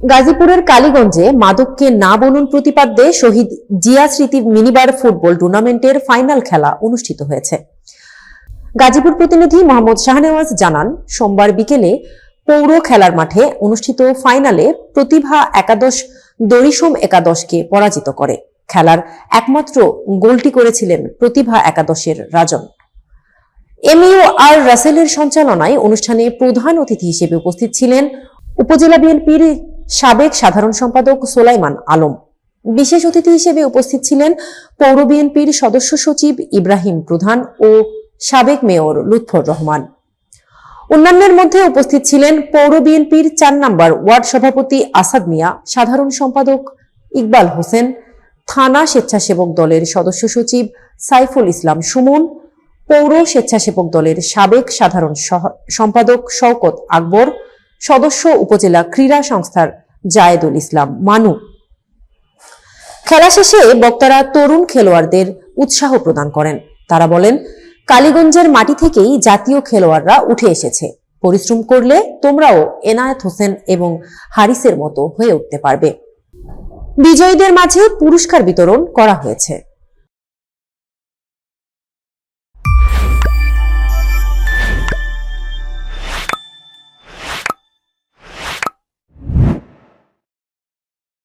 গাজীপুরের কালীগঞ্জে মাদককে না বলুন প্রতিপাদ্যে শহীদ জিয়া স্মৃতি মিনিবার ফুটবল টুর্নামেন্টের ফাইনাল খেলা অনুষ্ঠিত হয়েছে। গাজীপুর প্রতিনিধি মোহাম্মদ শাহনেওয়াজ জানান, সোমবার বিকেলে পৌর খেলার মাঠে অনুষ্ঠিত ফাইনালে প্রতিভা একাদশ দরিসম একাদশকে পরাজিত করে। খেলার একমাত্র গোলটি করেছিলেন প্রতিভা একাদশের রাজন। এমইও আর রাসেলের সঞ্চালনায় অনুষ্ঠানে প্রধান অতিথি হিসেবে উপস্থিত ছিলেন উপজেলা বিএনপির সাবেক সাধারণ সম্পাদক সোলাইমান আলম। বিশেষ অতিথি হিসেবে উপস্থিত ছিলেন পৌর বিএনপির সদস্য সচিব ইব্রাহিম প্রধান ও সাবেক মেয়র লুৎফর রহমান। অন্যান্যের মধ্যে উপস্থিত ছিলেন পৌর বিএনপির চার নম্বর ওয়ার্ড সভাপতি আসাদ মিয়া, সাধারণ সম্পাদক ইকবাল হোসেন, থানা স্বেচ্ছাসেবক দলের সদস্য সচিব সাইফুল ইসলাম সুমন, পৌর স্বেচ্ছাসেবক দলের সাবেক সাধারণ সম্পাদক শওকত আকবর সদস্য উপজেলা ক্রীড়া সংস্থার জায়েদুল ইসলাম। মানু। খেলা শেষে বক্তারা তরুণ খেলোয়াড়দের উৎসাহ প্রদান করেন। তারা বলেন, কালীগঞ্জের মাটি থেকেই জাতীয় খেলোয়াড়রা উঠে এসেছে। পরিশ্রম করলে তোমরাও এনায়েত হোসেন এবং হারিসের মতো হয়ে উঠতে পারবে। বিজয়ীদের মাঝে পুরস্কার বিতরণ করা হয়েছে।